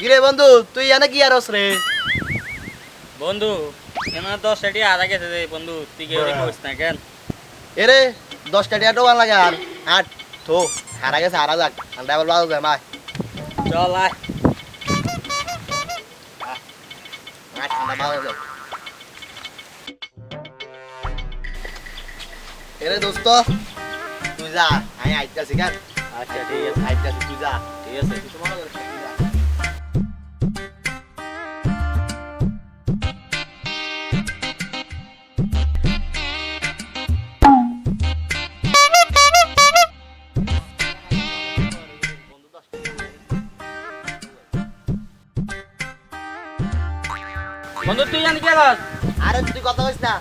কিরে বন্ধু তুই এনে কি আর রে? বন্ধু এমন দশ টাকা আধা গেছে রে বন্ধু তুই কেউ কইস না কেন? এরে দশটা টিয়া টোকান লাগে আর। আট থো হারা গেছে হারা যাক ড্রাইভার বাজু যায় মায় চল আয়। আট ঠান্ডা এরে দোস্ত তুই যা আমি আইতাছি কেন? আচ্ছা ঠিক আছে। আইতাছি তুই যা ঠিক আছে। কিছু মনে করিস বন্ধু তুই জানি কে আরে তুই কথা কইস না।